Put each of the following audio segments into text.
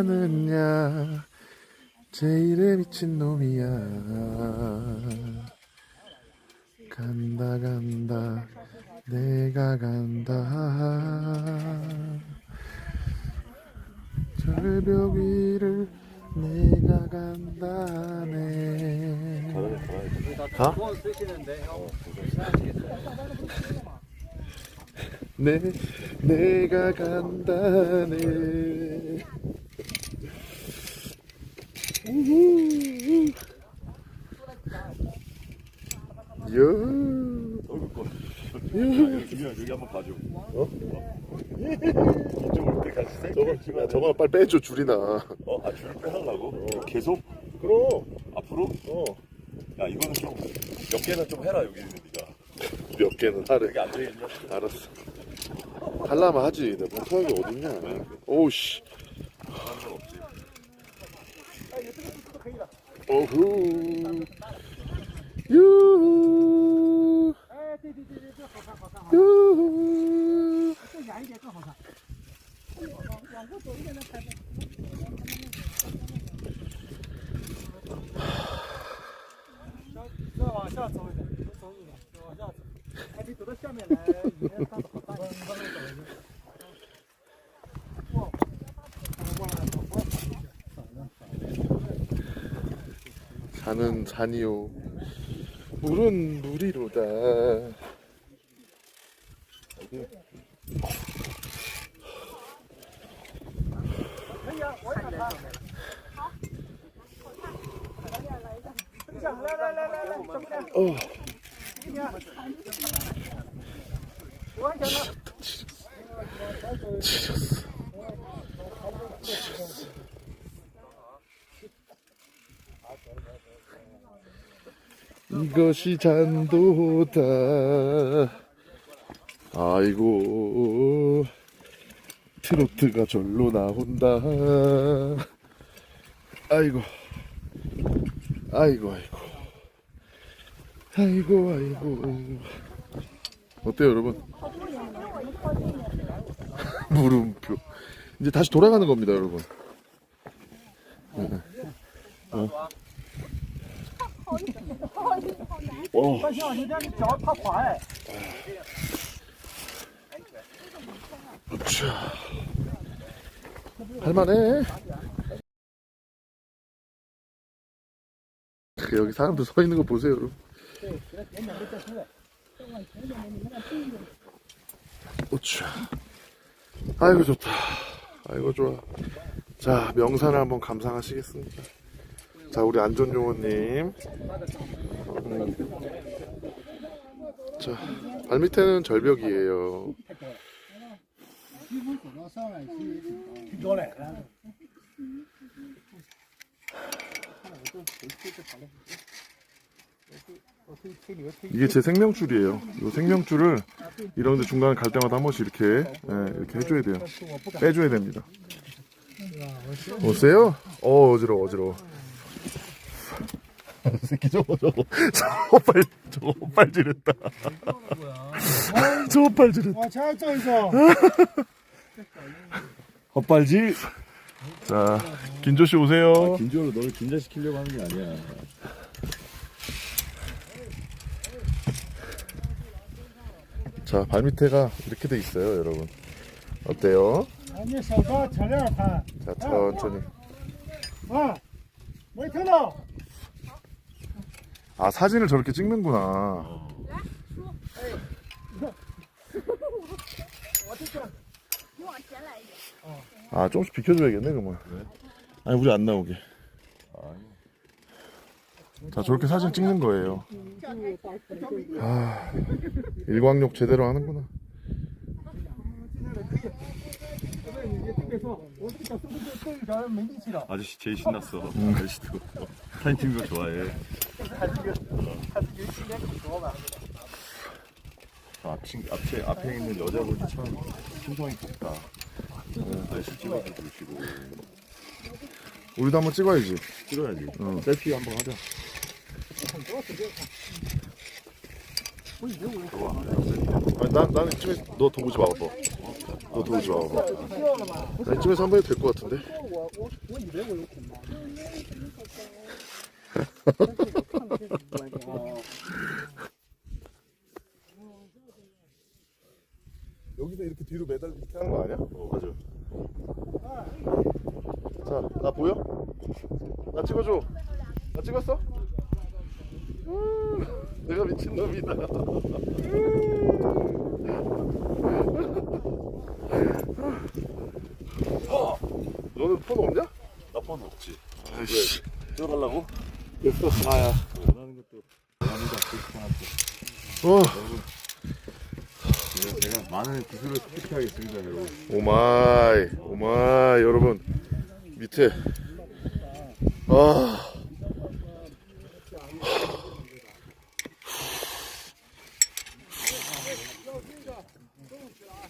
가느냐? 제일의 미친 놈이야. 간다 간다. 내가 간다. 절벽 위를 내가 간다네. 가? 네, 내가 간다네. 우후. 야, 여기 한번 봐줘. 어? 이쪽으로 때까지 세. 저거, 야, 저거 빨리 빼줘 줄이나. 어? 아 줄을 빼달라고? 계속? 그럼. 앞으로? 어. 야 이거는 좀 몇 개는 좀 해라 여기 있는 네가. 몇 개는 하래. 여기 안 되겠냐? 알았어. 할라면 하지. 내가 멍청하게 어딨냐. 오우 씨. 哦吼哟对对对对这好看好看好看再远一点更好看往往后走一点的拍门再往下走一点能走一点 잔이요 물은 물이로다 어. 지렸다, 지렸어. 지렸어. 지렸어. 이것이 잔도다. 아이고, 트로트가 절로 나온다. 아이고, 아이고, 아이고. 아이고, 아이고. 어때요, 여러분? 물음표. 이제 다시 돌아가는 겁니다, 여러분. 네. 어. 와, 但是你这样你脚怕滑哎。 자. 할만해. 그 여기 사람들 서 있는 거 보세요, 여러분. 오차. 아이고 좋다. 아이고 좋아. 자 명산을 한번 감상하시겠습니다. 자 우리 안전요원님. 자 발밑에는 절벽이에요. 이게 제 생명줄이에요. 이 생명줄을 이런데 중간에 갈 때마다 한 번씩 이렇게 예, 이렇게 해줘야 돼요. 빼줘야 됩니다. 오세요? 어 어지러워 어지러워. 새끼 저거 저거 저거 빨 저거 빨질했다. 저거 빨질했다. 아 잘했어 이거. 헛발질. 자 김조 씨 오세요. 아, 김조로 너를 긴장시키려고 하는 게 아니야. 자 발밑에가 이렇게 돼 있어요 여러분. 어때요? 자 천천히. 와, 왜 터너? 아 사진을 저렇게 찍는구나. 아 조금씩 비켜줘야겠네 정말. 아니 우리 안 나오게. 자 저렇게 사진 찍는 거예요. 아 일광욕 제대로 하는구나. 아저씨 제일 신났어. 음. 아저씨도 사진 찍는 좋아해. 아침 앞에 앞에 있는 여자분이 참 심성이 깊다. 날씨 찍어도 주시고 우리도 한번 찍어야지. 찍어야지. 어. 셀피 한번 하자. 좋아. 아니, 나는 이쯤에 너 동구지 와봐. 너 동구지 와봐. 나 집에 한번 해도 될 것 같은데. 뒤로 매달 이렇게 하는 거 아니야? 어, 맞아. 자, 나 보여? 나 찍어줘. 나 찍었어? 음, 내가 미친 놈이다. 너는 폰 없냐? 나 폰 없지. 아이씨, 찍어달라고? 됐어. 아야. 원하는 것도 아니다. 어, 많은 기술을 획득하겠습니다, 여러분. 오마이, 오마이, 여러분 밑에. 아.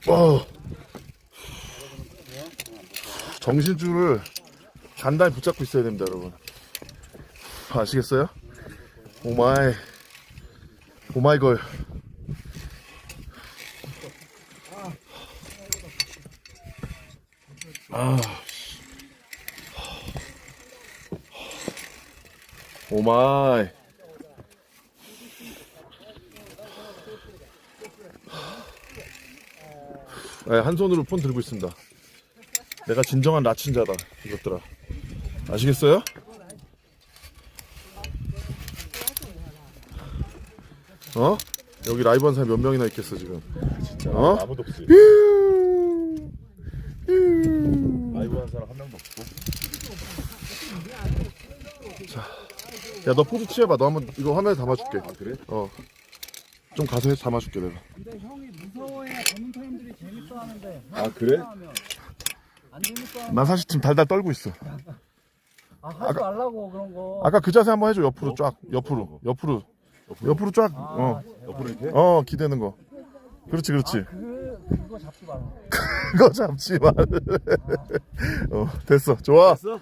어. 정신줄을 단단히 붙잡고 있어야 됩니다, 여러분. 아시겠어요? 오마이, 오마이걸. 아. 오마이. 네, 한 손으로 폰 들고 있습니다. 내가 진정한 라친자다, 이것들아. 아시겠어요? 어? 여기 라이브 한 사람 몇 명이나 있겠어, 지금. 진짜 어? 아무도 없지. 휴. 라이브 한 사람 한 명도 없고. 야, 너 포즈 취해봐. 너 한번 이거 화면에 담아줄게. 아, 그래? 어. 좀 가서 해 담아줄게 내가. 근데 형이 무서워야 보는 사람들이 재밌어 하는데. 아, 그래? 안 재밌어. 난 사실 지금 달달 떨고 있어. 아 하지 말라고 그런 거. 아까 그 자세 한번 해줘. 옆으로 쫙. 옆으로. 옆으로. 옆으로 쫙. 아, 어. 옆으로 이렇게? 어, 기대는 거. 그렇지, 그렇지. 그 그거 잡지 말라. 그거 잡지 마. 어, 됐어. 좋아. 됐어?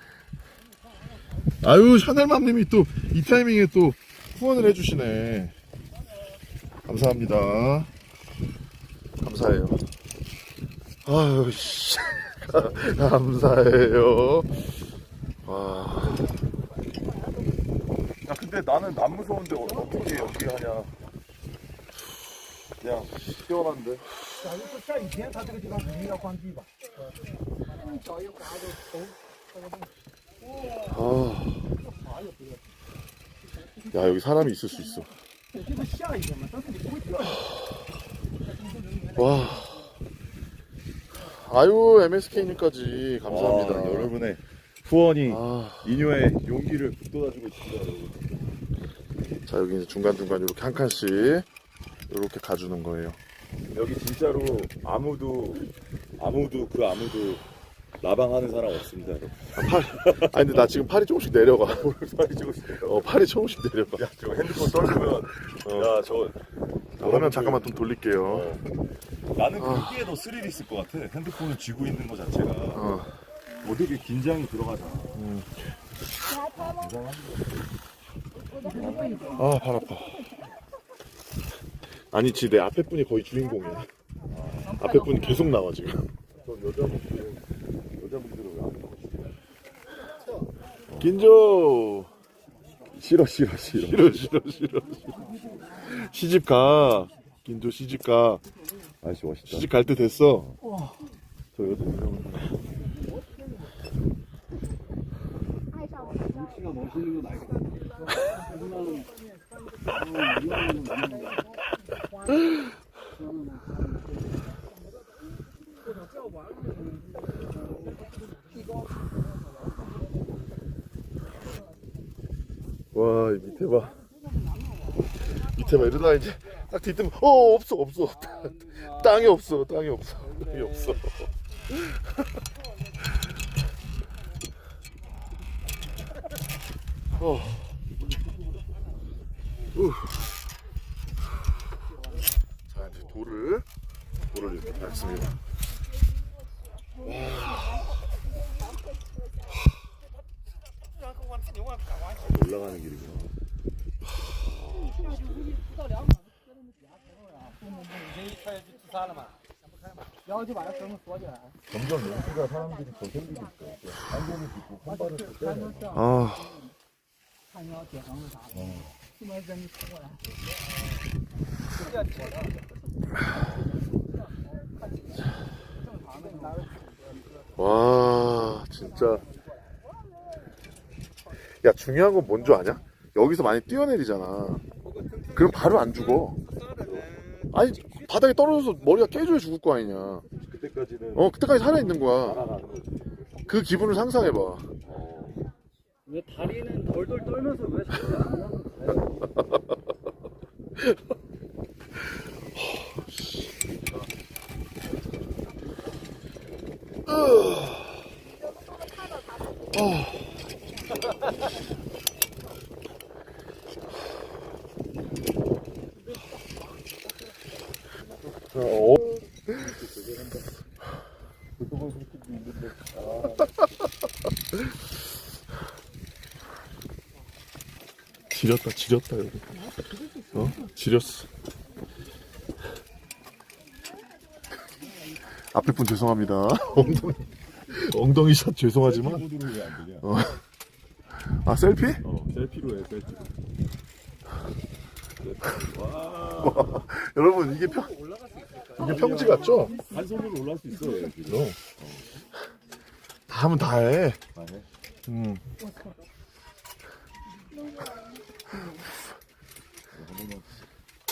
아유, 샤넬맘님이 또 이 타이밍에 또 후원을 해주시네. 감사합니다. 감사해요. 아유, 씨. 감사해요. 와. 야, 근데 나는 안 무서운데 어- 어떻게 어떻게 하냐. 야, 시원한데. 자, 이거 자, 이제 다들 지금 우리가 관계 봐. 야 여기 사람이 있을 수 있어. 와. 아유 MSK님까지 감사합니다. 와, 여러분의 후원이 아. 인효의 용기를 북돋아주고 있습니다. 여러분. 자 여기 이제 중간 중간 이렇게 한 칸씩 이렇게 가주는 거예요. 여기 진짜로 아무도 아무도 그 아무도 라방하는 사람 없습니다, 여러분. 아, 팔, 아니, 근데 나 지금 팔이 조금씩 내려가. 팔이 찍었어요. 어, 팔이 조금씩 내려가. 야, 저 핸드폰 떨리면 야, 저 자, 화면 잠깐만 좀 돌릴게요. 어. 나는 그게 더 스릴 있을 것 같아. 핸드폰을 쥐고 있는 것 자체가 어, 모두게 긴장이 들어가잖아. 아, 발 아파. 아니 지, 내 앞에 분이 거의 주인공이야. 앞에 분이 계속 나와, 지금. 저 여자분들 여자분들은 왜안 먹어? 긴조! 싫어, 싫어, 싫어. 싫어, 싫어, 싫어. 시집 가. 긴조 시집 가. 아저씨 멋있다. 시집 갈 때 됐어. 저 여자 여자분들. 와, 이 밑에 봐. 밑에 봐. 이러다가 이제 딱 뒤뜨면, 어, 없어, 없어. 땅이 없어, 땅이 없어. 땅이 없어. 어. 우. 자, 이제 돌을, 돌을 이렇게 밟습니다. 올라가는 길이구나. 已经快要去自杀了嘛？想不开嘛？然 后就把它绳子锁起来。 점점 연수가 사람들이 더 생기고 있어. 안경을 듣고 손발을 또 才 떼. 能这样 아 看你要解绳子啥的，这边人你冲过来，这样解的，看起来正常的，你拿着 와 진짜 야 중요한 건 뭔 줄 아냐? 여기서 많이 뛰어내리잖아 그럼 바로 안 죽어 아니 바닥에 떨어져서 머리가 깨져야 죽을 거 아니냐. 그때까지는 어 그때까지 살아있는 거야. 거지. 그 기분을 상상해봐. 왜 다리는 덜덜 떨면서 왜 자꾸 안 나는 거야? 어, 지렸다 지렸다 여기. 어? 지렸어. 앞에 분 죄송합니다. 엉덩이 엉덩이 샷 죄송하지만. 되냐? 아 셀피? 어, 셀피로 해, 셀피. 와, 여러분 이게 평 이게 평지 같죠? 한 손으로 올라갈 수 있어. 지금. 그럼 다 하면 다 해 아, 해? 음.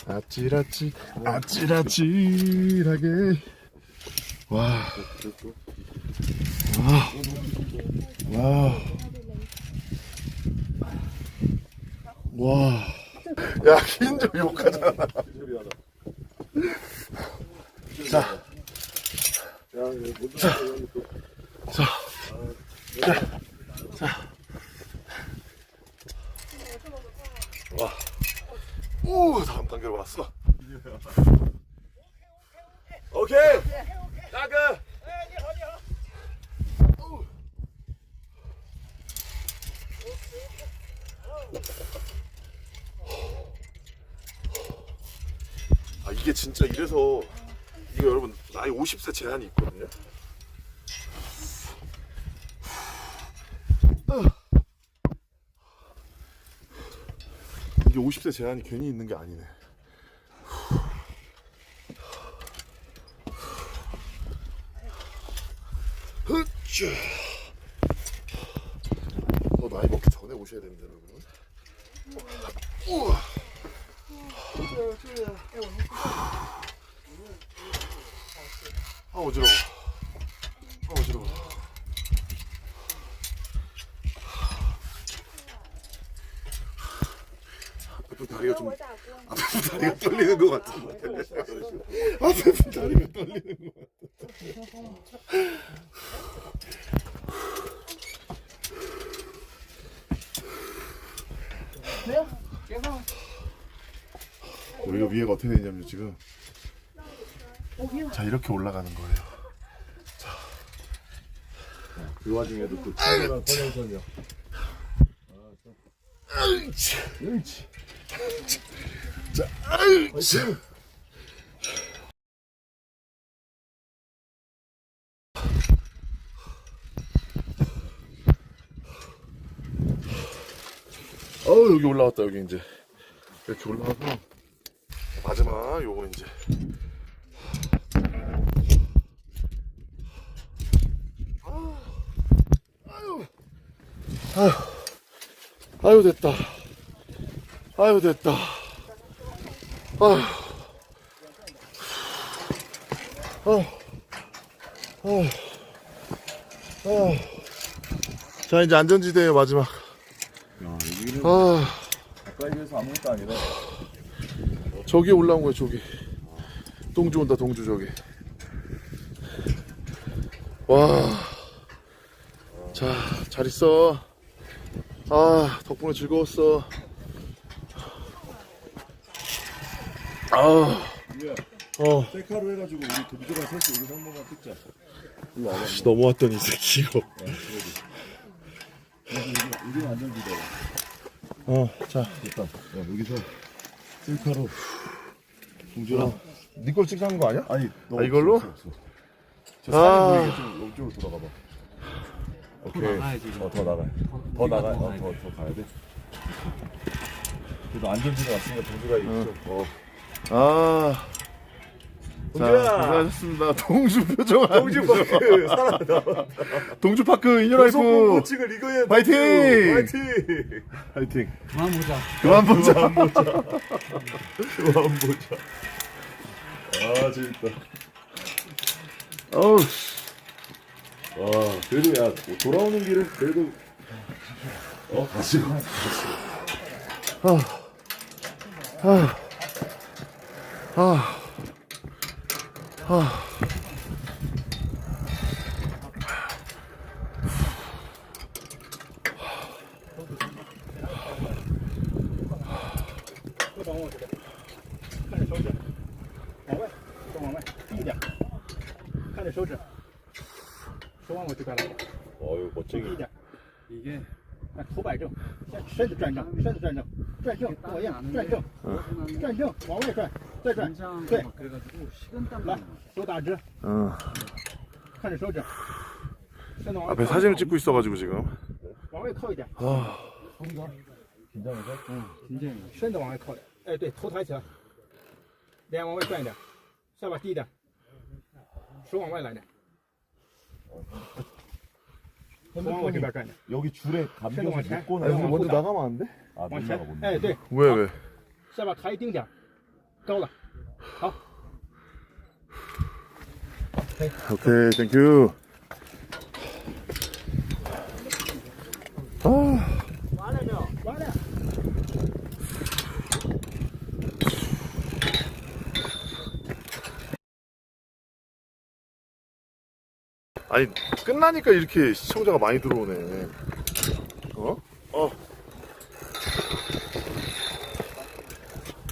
아찔아찔 아찔아찔하게 와 와. 와. 와. 야, 흰저 욕하잖아. 자. 못 자. 와. 오, 다음 단계로 왔어. 오케이. 나가. 아 이게 진짜 이래서 이거 여러분 나이 50세 제한이 있거든요. 이게 50세 제한이 괜히 있는 게 아니네. 흐쭈. 어, 나이 먹기 전에 오셔야 됩니다, 여러분. 우와. 아, 어지러워. 아, 어지러워. 앞에 다리가 좀 앞에 다리가 떨리는 것 같은데. 앞에 다리가 떨리는 것 같아. 우리가 위에가 어떻게 되냐면 지금 자 이렇게 올라가는 거예요. 그 와중에도 또 치열한 선행선이야. 으이치. 자, 으이치. 어우 여기 올라왔다 여기 이제 이렇게 올라와서 마지막 요거 이제 아유 아유 됐다. 아유 됐다. 아유 아유 아유 아유 자 이제 안전지대의 마지막. 야, 여기는 아. 가까이에서 아무것도 아니라. 저기 올라온 거야 저기. 동주 온다 동주 저기. 와 자 잘 있어 아 덕분에 즐거웠어 아어 이게 어. 셀카로 해가지고 우리 도비조가 셋이 여기서 한 번만 찍자. 일로 와봐. 씨, 넘어왔더니 이 새끼 이거 여기, 여기는 안전지대야. 어자 됐다. 야, 여기서 셀카로. 동주야 니걸 찍자는 거 아니야? 아니, 너 아, 이걸로? 없어, 없어. 저 아. 사진 보이게 좀 이쪽으로 돌아가 봐. 오케이. 어, 더 나가. 더 나가. 어, 더, 더 가야 돼. 그래도 안전지대 왔으니까 동주가 이쪽. 어. 아. 자, 동주야! 고생하셨습니다. 동주 표정 안 동주 좋아. 파크 살아나. 동주 파크 이거에 파이팅! 파이팅! 파이팅. 그만 보자. 그만 보자. 그만 보자. 그만 보자. 아 재밌다. 어우. 와 그래도 야 돌아오는 길은 그래도 어 다시 가. 아. 아. 네, 手指， 往外这边来， 어유 低一 멋쟁이. 点。이게头摆正，先身子转正，身子转正，转正，跟我一样，转正，转正，往外转，再转，对，来，手打直， 어. 看着手指，身子往外 앞에 靠， 사진을 찍고 있어가지고 지금. 往外靠一点， 아. 긴장해서? 身子往外靠点，哎，对，头抬起来，脸往外转一点，下巴低一点，手往外来点， 头往我这边转点， 여기 줄에 감겨서往前， 묶고 哎 나서 往后打 나가면 안 돼? 아 往 못 前 나가 못 ， 哎， 나가. 对， 왜 왜? 下巴抬低点，高了，好。 오케이, 땡큐. 아. 아니 끝나니까 이렇게 시청자가 많이 들어오네. 어? 어.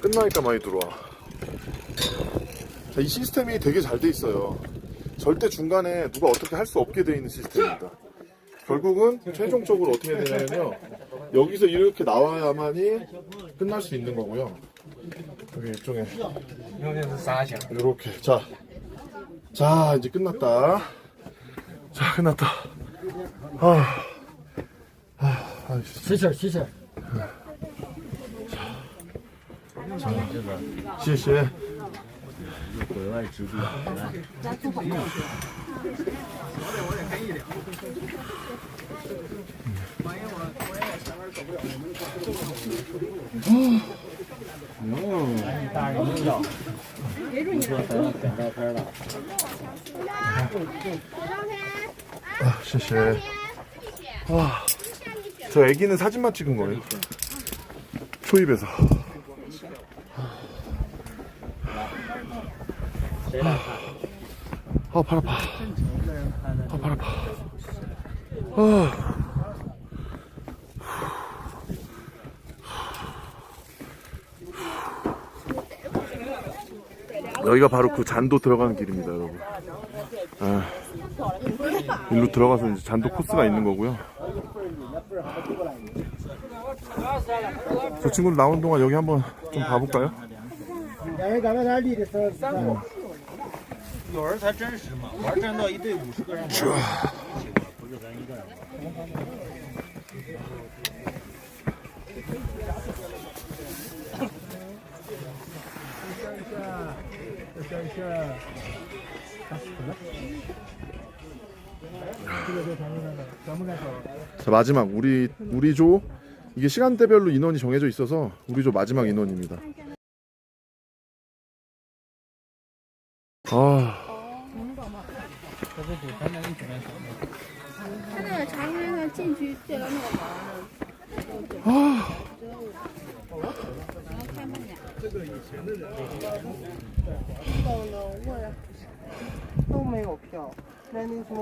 끝나니까 많이 들어와. 자, 이 시스템이 되게 잘 돼 있어요. 절대 중간에 누가 어떻게 할 수 없게 돼 있는 시스템입니다. 결국은 최종적으로 어떻게 되냐면요. 여기서 이렇게 나와야만이 끝날 수 있는 거고요. 여기 일종의 이렇게 자. 자, 이제 끝났다. 자 끝났다. 아, 아, 아 시설 시설 자, 시시 음. 아, 아, 쉐쉐. 아, 저 애기는 사진만 찍은 거예요. 초입에서. 아, 발 아파. 아, 발 아파. 아. 여기가 바로 그 잔도 들어가는 길입니다, 여러분. 아. 일로 들어가서 이제 잔도 코스가 있는 거고요. 저 친구들 나오는 동안 여기 한번 좀 봐볼까요? 两 자 마지막 우리 우리 조 이게 시간대별로 인원이 정해져 있어서 우리 조 마지막 인원입니다.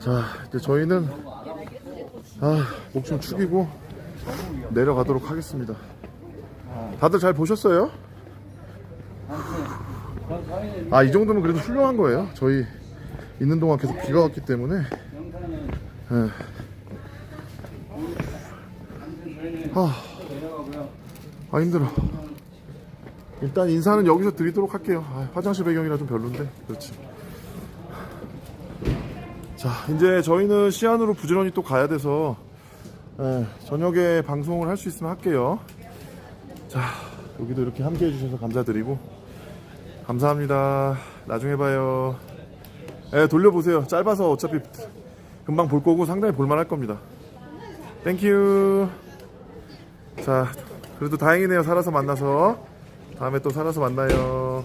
자, 이제 저희는 아, 목 좀 축이고 내려가도록 하겠습니다. 다들 잘 보셨어요? 아, 이 정도면 그래도 훌륭한 거예요. 저희 있는 동안 계속 비가 왔기 때문에. 예. 아, 아 힘들어. 일단 인사는 여기서 드리도록 할게요. 아, 화장실 배경이라 좀 별론데. 그렇지. 자 이제 저희는 시안으로 부지런히 또 가야 돼서 네, 저녁에 방송을 할 수 있으면 할게요. 자 여기도 이렇게 함께 해주셔서 감사드리고 감사합니다. 나중에 봐요. 네, 돌려보세요. 짧아서 어차피 금방 볼 거고 상당히 볼만할 겁니다. 땡큐 자 그래도 다행이네요. 살아서 만나서. 다음에 또 살아서 만나요.